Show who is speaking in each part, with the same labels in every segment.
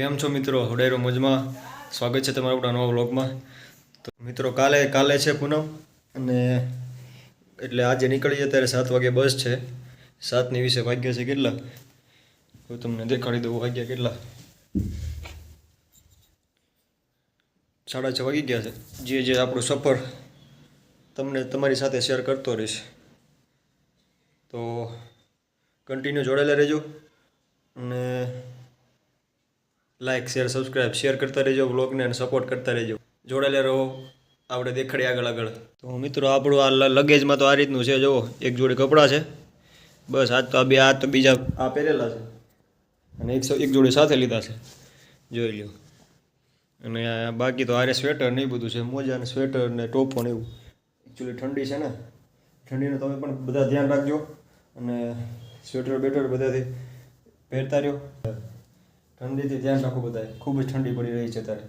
Speaker 1: કેમ છો મિત્રો? હુડાયરો મોજમાં. સ્વાગત છે તમારા આપણા નવા વ્લોગમાં. તો મિત્રો, કાલે કાલે છે પૂનમ અને એટલે આજે નીકળીએ ત્યારે સાત વાગે બસ છે. સાતની વિશે વાગ્યા છે કેટલા? હું તમને દેખાડી દઉં વાગ્યા કેટલા? સાડા છ વાગી ગયા છે. જે જે આપણું સફર તમને તમારી સાથે શેર કરતો રહીશ. તો કન્ટિન્યુ જોડાયેલા રહેજો અને લાઇક શેર સબસ્ક્રાઈબ શેર કરતા રહેજો બ્લોગને અને સપોર્ટ કરતા રહેજો. જોડાયેલા રહો. આપણે દેખાડીએ આગળ આગળ. તો મિત્રો, આપણું આ લગેજમાં તો આ રીતનું છે, જુઓ. એક જોડી કપડાં છે. બસ, આજ તો આ બે આ તો બીજા આ પહેરેલા છે. અને એક એક જોડી સાથે લીધા છે. જોઈ લ્યો. અને બાકી તો આરે સ્વેટર ને એ બધું છે. મોજા ને સ્વેટર ને ટોપો ને એવું. એકચ્યુઅલી ઠંડી છે ને. ઠંડીનું તમે પણ બધા ધ્યાન રાખજો. અને સ્વેટર બેટર બધાથી પહેરતા રહ્યો. ઠંડીથી ધ્યાન રાખો બધાએ. ખૂબ જ ઠંડી પડી રહી છે ત્યારે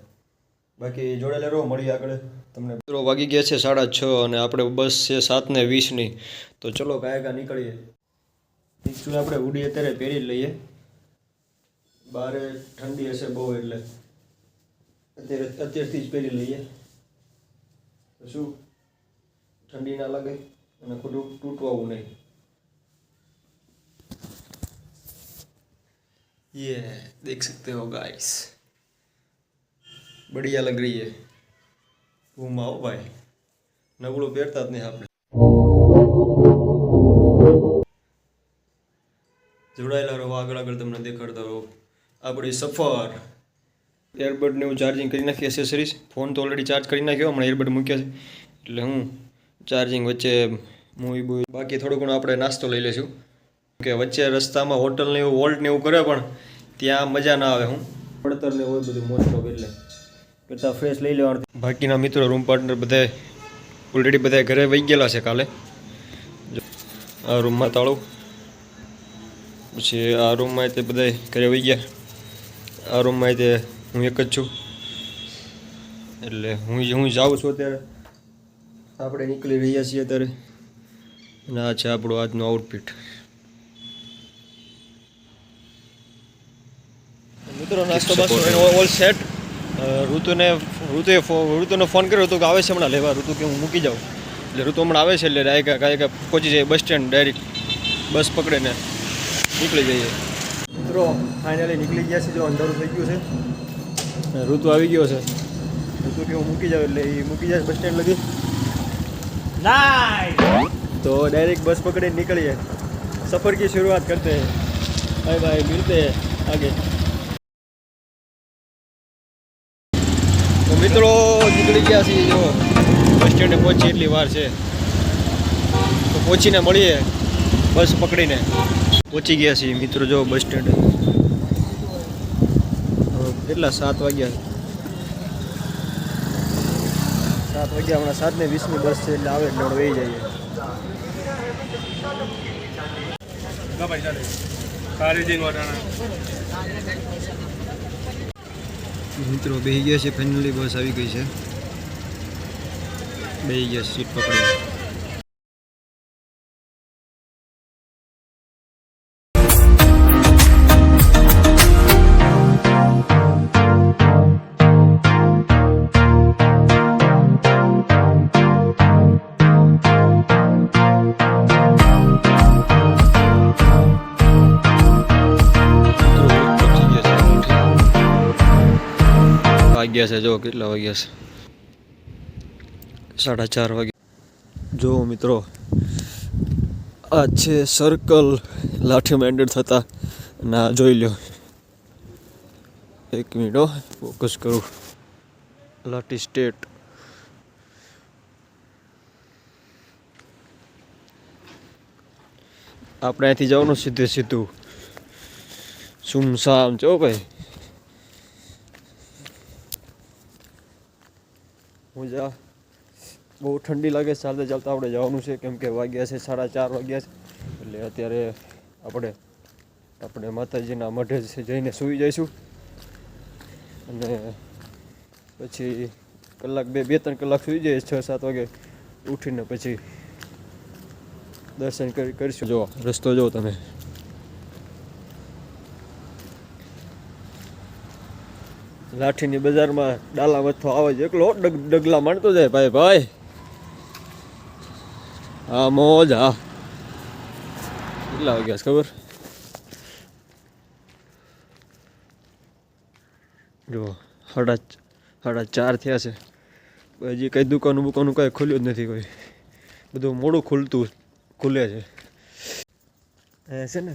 Speaker 1: બાકી જોડેલા રહો મળી આગળ. તમને મિત્રો વાગી ગયા છે સાડા છ અને આપણે બસ છે સાત ને વીસની તો ચલો કાયકા નીકળીએ. નીચું આપણે ઉડીએ અત્યારે પહેરી લઈએ. બારે ઠંડી હશે બહુ એટલે. અત્યારે અત્યારથી જ પહેરી લઈએ. તો શું? ઠંડી ના લાગે અને ખોટું તૂટવાવું નહીં. ये देख सकते हो गाइस बढ़िया लग रही है ઘૂમાઓ ભાઈ નબળું પહેરતા જ નહીં આપણે જોડાયેલા રહો આગળ આગળ તમને દેખાડતા રહો આપણી સફર એરબડને હું ચાર્જિંગ કરી નાખી એસેસરીઝ ફોન તો ઓલરેડી ચાર્જ કરી નાખ્યો હમણાં એરબડ મૂક્યા છે એટલે હું ચાર્જિંગ વચ્ચે મૂવી બૂવી બાકી થોડું ઘણું આપણે નાસ્તો લઈ લઈશું કે વચ્ચે રસ્તામાં હોટલ ને એવું વોલ્ટ ને એવું કરે પણ ત્યાં મજા ના આવે હું. પડતર ને હોય બધું મોસ્ટ ઓફ એટલે. કરતાં ફ્રેશ લઈ લેવાનું. બાકીના મિત્રો રૂમ પાર્ટનર બધા ઓલરેડી બધા ઘરે વહી ગયેલા છે કાલે. આ રૂમમાં તાળું. પછી આ રૂમમાં તે બધા ઘરે વહી ગયા. આ રૂમમાં તે હું એક જ છું. એટલે હું હું જાઉં છું અત્યારે. આપણે નીકળી રહ્યા છીએ અત્યારે. અને આ છે આપણું આજનું આઉટફિટ મિત્રો નાસ્તો બાસ્તો ઓલ સેટ ઋતુને ઋતુએ ફો- ઋતુને ફોન કર્યો હતો કે આવે છે હમણાં લેવા ઋતુ કે હું મૂકી જાઉં એટલે ઋતુ હમણાં આવે છે એટલે ડાયરેક્ટ કાંઈ કાંઈ પહોંચી જાય બસ સ્ટેન્ડ ડાયરેક્ટ બસ પકડીને નીકળી જઈએ મિત્રો ફાઇનલી નીકળી ગયા છે જો અંધારું થઈ ગયું છે અને ઋતુ આવી ગયો છે ઋતુ કે હું મૂકી જાઉં એટલે એ મૂકી જાય બસ સ્ટેન્ડ લગી तो डायरेक्ट बस पकड़े निकलिए सफ़र की शुरुआत करते हैं बाय बाय मिलते हैं आगे મિત્રો, નીકળી ગયા છીએ જો. બસ સ્ટેન્ડે પહોંચી એટલી વાર છે. તો પહોંચીને મળીએ બસ પકડીને. પહોંચી ગયા છીએ મિત્રો, જો બસ સ્ટેન્ડે કેટલા? સાત વાગ્યા. સાત વાગ્યા, હમણાં સાત ને વીસની બસ છે, એટલે આવે એટલે વહી જઈએ. મિત્રો બેસી ગયા છે. ફાઇનલી બસ આવી ગઈ છે. બેસી ગયા સીટ પકડી વાગ્યા છે? જો કેટલા વાગ્યા છે? સાડા ચાર વાગે જો મિત્રો, આ છે સર્કલ લાઠીમાં એન્ટર થતા. ના, જોઈ લ્યો. એક મિનિટ ફોકસ કરું. લાઠી સ્ટેટ આપણે અહીંથી જવાનું સીધે સીધું. સુમસામ છો ભાઈ. મજા બહુ ઠંડી લાગે ચાલતા ચાલતા આપણે જવાનું છે, કેમ કે વાગ્યા છે, સાડા ચાર વાગ્યા છે. એટલે અત્યારે આપણે આપણે માતાજીના મઢે જઈને સૂઈ જઈશું. અને પછી કલાક બે બે, ત્રણ કલાક સૂઈ જઈએ, છ, સાત વાગે ઉઠીને પછી દર્શન કરી, કરીશું. જો, રસ્તો જો તમે. લાઠીની બજારમાં ડાલા મથો આવે છે. એકલો ડગ, ડગલા માણતો જાય ભાઈ ભાઈ. હા મોજ હા કેટલા વાગ્યા છે ખબર? જો સાડા સાડા ચાર થયા છે. હજી કંઈ દુકાનું બુકાનું કાંઈ ખુલ્યું જ નથી કોઈ. બધું મોડું ખુલતું ખુલે છે. એ છે ને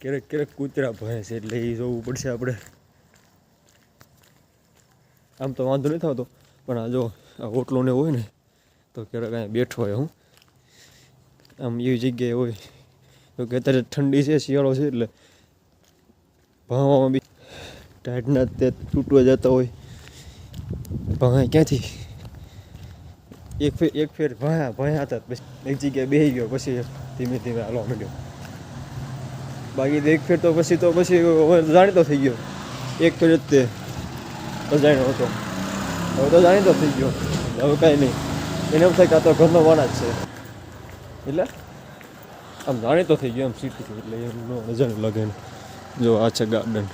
Speaker 1: ક્યારેક ક્યારેક કૂતરા ભય છે એટલે એ જોવું પડશે આપણે. આમ તો વાંધો નથી થતો પણ આ જો આ હોટલોને હોય ને, તો ક્યારેક અહીંયા બેઠો હોય હું. આમ એવી જગ્યાએ હોય. તો કે અત્યારે ઠંડી છે, શિયાળો છે, એટલે ભાવામાં બી ટાઈટના તે તૂટવા જતા હોય. ભાઈ ક્યાંથી? એક ફેર એક ફેર ભાયા ભાયા હતા પછી એક જગ્યાએ બેસી ગયો, પછી ધીમે ધીમે હાલવા માંડ્યો બાકી એક ફેર તો પછી તો પછી જાણીતો થઈ ગયો. એક ફેર જ તે અજાણ્યો હતો હવે તો જાણીતો થઈ ગયો. હવે કાંઈ નહીં. એને એમ થાય કે આ તો ઘરનો વાણા જ છે. એટલે આમ જાણીતો થઈ ગયો એમ સીટી એટલે એમનો અજાણ્યું લાગે. જો આ છે ગાર્ડન.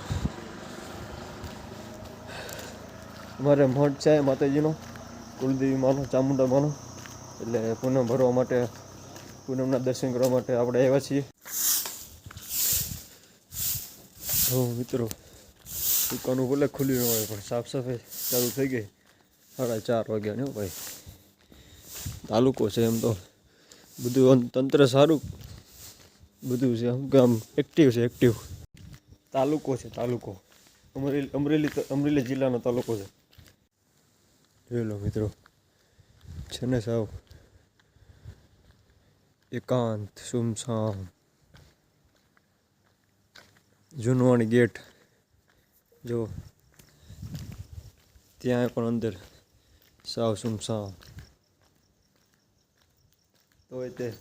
Speaker 1: અમારે મઠ છે, માતાજીનો. કુલદેવી માનો ચામુંડા માનો એટલે પૂનમ ભરવા માટે, પૂનમના દર્શન કરવા માટે આપણે આવ્યા છીએ. હું મિત્રો. દુકાનો ભલે ખુલ્લી ન હોય પણ સાફ સફાઈ ચાલુ થઈ ગઈ. સાડા ચાર વાગ્યા ને ભાઈ. તાલુકો છે એમ તો બધું તંત્ર સારું. બધું છે આમ કે આમ એક્ટિવ છે એક્ટિવ તાલુકો છે, તાલુકો. અમરેલી અમરેલી અમરેલી જિલ્લાનો તાલુકો છે. જોઈ લો મિત્રો. છે ને સાવ એકાંત, સુમસામ. જૂનવાણી ગેટ. જો, ત્યાં પણ અંદર સાવ સુમસાવ તો તે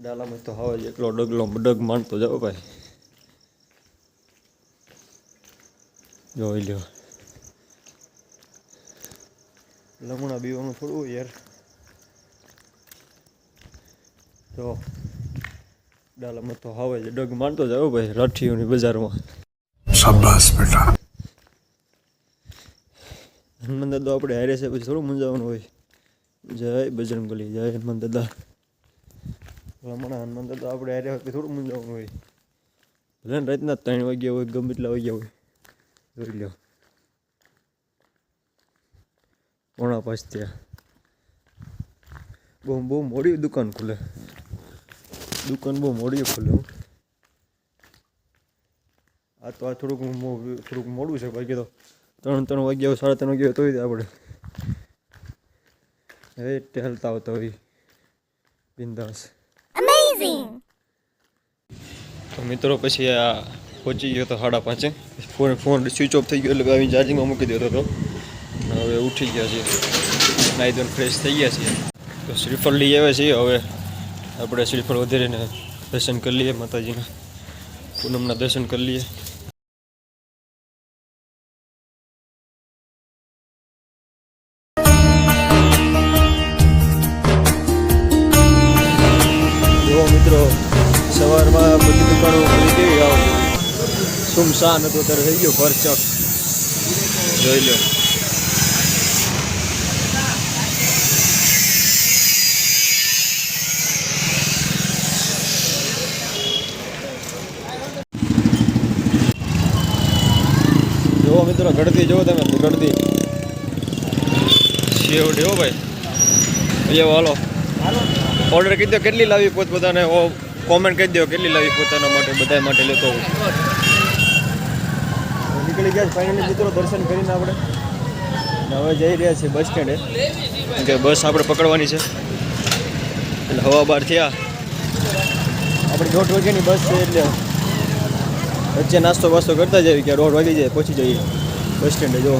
Speaker 1: ડાલામાં તો હવે એકલો ડગલો ડગ માનતો જાવ ભાઈ. જોઈ લ્યો. લમણા બીવાનું થોડું યાર. તો ડાલામાં તો હવે ડગ માનતો જાવ ભાઈ રાઠીઓની બજારમાં.
Speaker 2: શાબાશ બેટા.
Speaker 1: હનુમાન દાદા આપણે હારે છે, પછી થોડું મૂંઝાવાનું હોય. જય બજરંગબલી, જય હનુમાન દાદા હમણાં હનુમાન દાદા આપણે હારે હોય થોડું મૂંઝાવાનું હોય. ભલે ને રાતના ત્રણ વાગ્યા હોય, ગમે એટલા વાગ્યા હોય. જોઈ લો પોણા પાંચ ત્યાં બહુ બહુ મોડી દુકાન ખુલે. દુકાન બહુ મોડી ખુલે. આ તો આ થોડુંક થોડુંક મોડું છે, બાકી તો ત્રણ ત્રણ વાગ્યા હોય, સાડા ત્રણ વાગ્યા હોય તોય આપણે હવે ટહેલતા આવતા હોય બિંદાસ. તો મિત્રો પછી આ પહોંચી ગયો તો સાડા પાંચે. ફોન ફોન સ્વિચ ઓફ થઈ ગયો એટલે આવી ચાર્જિંગમાં મૂકી દેતો હતો. હવે ઉઠી ગયા છીએ. નાઈ ધોન ફ્રેશ થઈ ગયા છીએ. તો શ્રીફળ લઈ આવ્યા છીએ. હવે આપણે શ્રીફળ વધારીને દર્શન કરી લઈએ માતાજીના. પૂનમના દર્શન કરી લઈએ. સુમસાન હતો ત્યારે થઈ ગયો ભરચક જોઈ લો. જોવો મિત્રો ગળતી જુઓ તમે ગળતી. શેવડે હો ભાઈ. અહીંયા હાલો. ઓર્ડર કરી દો કેટલી લાવી પોતપોતાને? ઓ કોમેન્ટ કરી દો કેટલી લાવી પોતાના માટે બધા માટે લેતો હોઉં નીકળી ગયા ફાઇનલી મિત્રો દર્શન કરીને આપણે હવે જઈ રહ્યા છીએ બસ સ્ટેન્ડે. કે બસ આપણે પકડવાની છે. એટલે હવા બહાર થયા. આપણે દોઢ વાગ્યાની બસ છે એટલે વચ્ચે નાસ્તો વાસ્તો કરતા જઈએ કે દોઢ વાગી જાય પહોંચી જઈએ. બસ સ્ટેન્ડે જો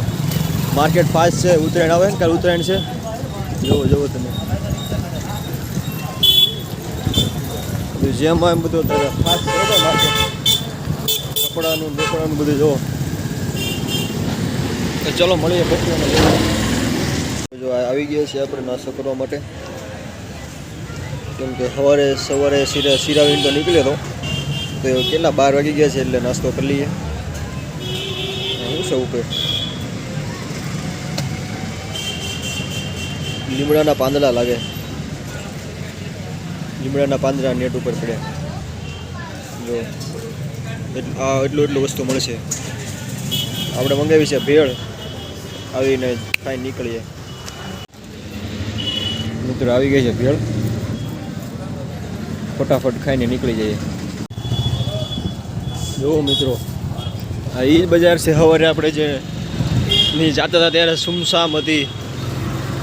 Speaker 1: માર્કેટ ફાસ્ટ છે, ઉત્તરાયણ આવે ને કાલે ઉત્તરાયણ છે. જુઓ જુઓ તમે. જેમ એમ બધું અત્યારે ફાસ્ટ માર્કેટ કપડાનું બપડાનું બધું જોવો ચાલો ચલો મળીએ જો આવી ગયા છે આપણે નાસ્તો કરવા માટે. કેમ કે સવારે સવારે સીરા શીરાવીને તો નીકળ્યો હતો તો કેટલા બાર વાગી ગયા છે એટલે નાસ્તો કરી લઈએ. શું છે ઉપર? લીમડાના પાંદડા લાગે. લીમડાના પાંદડા નેટ ઉપર પડે. જો એટલું એટલું વસ્તુ મળશે. આપણે મંગાવી છે ભેળ. આવીને કાંઈ નીકળીએ. મિત્રો, આવી ગઈ છે ભેળ. ફટાફટ ખાઈને નીકળી જઈએ. જુઓ મિત્રો, આ એ જ બજાર છે. સવારે આપણે જે ની જાતા હતા ત્યારે સુમસામ હતી.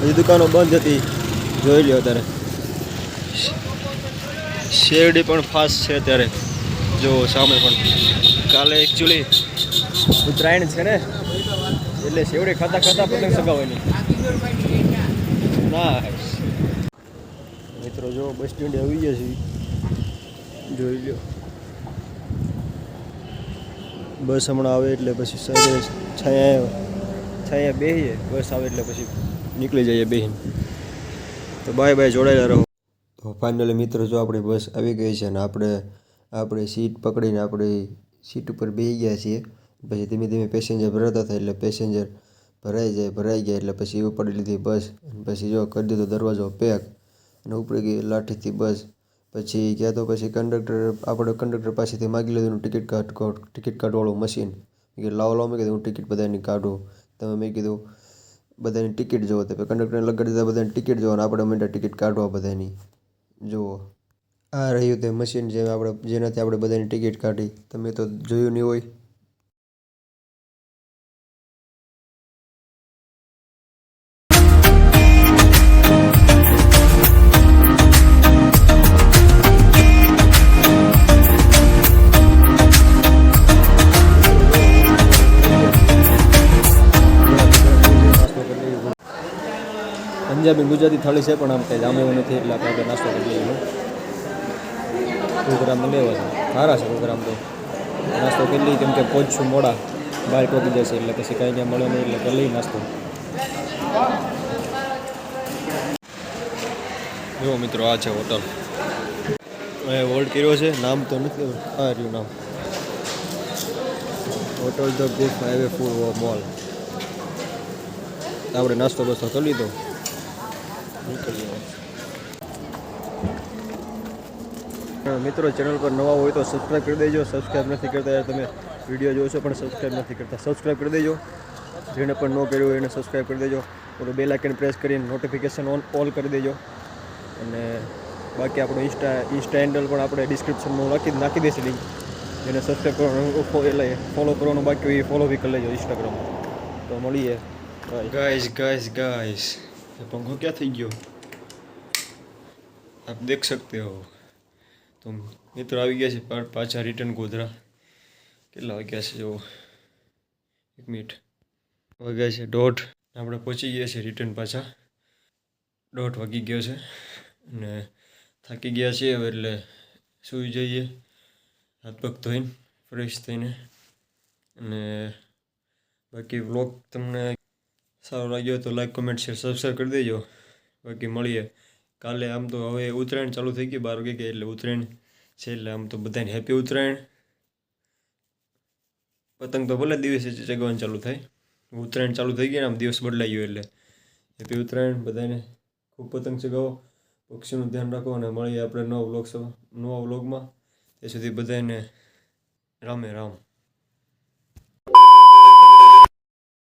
Speaker 1: હજી દુકાનો બંધ હતી. જોઈ લ્યો અત્યારે. શેરડી પણ ફાસ્ટ છે અત્યારે. જો સામે પણ. કાલે એકચ્યુઅલી ઉત્તરાયણ છે ને? એટલે સેવડે ખાતા ખાતા પતંગ સગાવવાની. ના મિત્રો, જો બસ સ્ટેન્ડે આવી ગયા છે જોઈ લો બસ હમણાં આવે એટલે પછી સાઈડે છાયા છાયા બેહીએ, બસ આવે એટલે પછી નીકળી જઈએ બેહીને. તો બાય બાય, જોડાયેલા રહો. તો ફાઇનલી મિત્રો, જો આપણી બસ આવી ગઈ છે અને આપણે આપણે સીટ પકડીને આપણી સીટ ઉપર બેસી ગયા છીએ. પછી ધીમે ધીમે પેસેન્જર ભરાતા થાય એટલે પેસેન્જર ભરાઈ જાય, ભરાઈ ગયા એટલે પછી ઉપાડી લીધી બસ પછી જો કરી દીધો દરવાજો પેક અને ઉપડી ગઈ લાઠીથી બસ પછી ક્યાં તો પછી કંડક્ટર આપણે કંડક્ટર પાસેથી માગી લીધું ટિકિટ કાઢ ટિકિટ કાઢવાળું મશીન મેં કીધું, લાવો લાવો. મેં કીધું, હું ટિકિટ બધાની કાઢું. તમે મેં કીધું, બધાની ટિકિટ જુઓ તો કંડક્ટરને લગાડી દીધા, બધાની ટિકિટ જોવાનું આપણે માંડ્યા ટિકિટ કાઢવા બધાની. જુઓ આ રહ્યું તે મશીન જે આપણે, જેનાથી આપણે બધાની ટિકિટ કાઢી. તમે તો જોયું નહીં હોય. પંજાબી ગુજરાતી થાળી છે, પણ આમ કંઈ જામે એવું નથી, એટલે આપણે નાસ્તો કરી લઈએ પ્રોગ્રામ લેવા છે. સારા છે પ્રોગ્રામ તો. નાસ્તો કરી લઈએ, કેમ કે પહોંચશું મોડા. બહાર ટોકી જશે એટલે પછી કાંઈ ત્યાં મળે નહીં, એટલે કરી લઈએ નાસ્તો. જો મિત્રો, આ છે હોટલ. એ હોલ્ડ કર્યો છે, નામ તો નથી આ રહ્યું નામ. Hotel the good highway food mall. આપણે નાસ્તો બસ્તો કરી લીધો. મિત્રો ચેનલ પર નવા હોય તો સબસ્ક્રાઈબ કરી દેજો. સબસ્ક્રાઈબ નથી કરતા તમે વીડિયો જોશો પણ સબસ્ક્રાઈબ નથી કરતા. સબસ્ક્રાઈબ કરી દેજો. જેણે પણ ન કર્યું હોય એને સબસ્ક્રાઈબ કરી દેજો. ઓલું બેલ આઇકન પ્રેસ કરીને નોટિફિકેશન ઓન ઓલ કરી દેજો. અને બાકી આપણું ઇન્સ્ટા ઇન્સ્ટા હેન્ડલ પણ આપણે ડિસ્ક્રિપ્શનમાં નાખી નાખી દઈશું લિંક જેને સબસ્ક્રાઈબ કરવાનું એટલે ફોલો કરવાનું બાકી ફોલો બી કરી લેજો ઇન્સ્ટાગ્રામ તો મળીએ. ગાઈસ ગાઈસ ગાઈસ પંખો ક્યાં થઈ ગયો આપ દેખ सकते हो તો મિત્રો આવી ગયા છે પા- પાછા રિટર્ન ગોધરા કેટલા વાગ્યા છે જો એક મિનિટ વાગ્યા છે દોઢ આપણે પહોંચી ગયા છે રિટર્ન પાછા દોઢ વાગી ગયો છે અને થાકી ગયા છીએ હવે એટલે સૂઈ જઈએ હાથ પગ ધોઈને ફ્રેશ થઈને અને બાકી વ્લોગ તમને સારો લાગ્યો તો લાઈક કોમેન્ટ શેર સબસ્ક્રાઈબ કરી દેજો. બાકી મળીએ. કાલે આમ તો હવે ઉત્તરાયણ ચાલુ થઈ ગઈ બાર વાગે એટલે ઉત્તરાયણ છે એટલે આમ તો બધાને હેપી ઉત્તરાયણ. પતંગ તો ભલે દિવસે ચગવાનું ચાલુ થાય. ઉત્તરાયણ ચાલુ થઈ ગઈ ને આમ દિવસ બદલાઈ ગયો એટલે. હેપી ઉત્તરાયણ, બધાને ખૂબ પતંગ ચગાવો. પક્ષીનું ધ્યાન રાખો અને મળીએ આપણે નવા વ્લોગ નવા વ્લોગમાં ત્યાં સુધી બધાને રામે રામ.